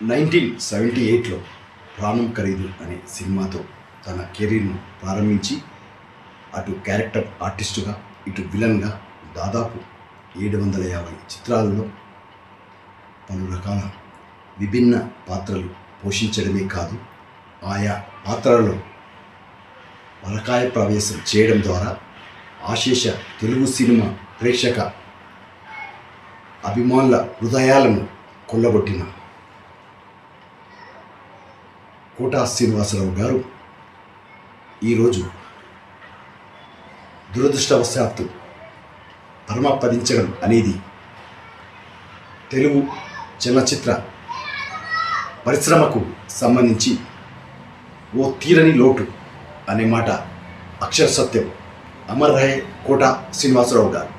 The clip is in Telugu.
నైన్టీన్ సెవెంటీ ఎయిట్లో ప్రాణం ఖరీదు అనే సినిమాతో తన కెరీర్ను ప్రారంభించి అటు క్యారెక్టర్ ఆర్టిస్టుగా ఇటు విలన్గా దాదాపు ఏడు వందల యాభై చిత్రాలలో పలు రకాల విభిన్న పాత్రలు పోషించడమే కాదు ఆయా పాత్రలలో పరకాయ ప్రవేశం చేయడం ద్వారా ఆశేష తెలుగు సినిమా ప్రేక్షక అభిమానుల హృదయాలను కొల్లగొట్టిన కోటా శ్రీనివాసరావు గారు ఈరోజు దురదృష్టవశాత్తు పరమపదించడం అనేది తెలుగు చలనచిత్ర పరిశ్రమకు సంబంధించి ఓ తీరని లోటు అనే మాట అక్షర సత్యం. అమర్ రహే కోట శ్రీనివాసరావు గారు.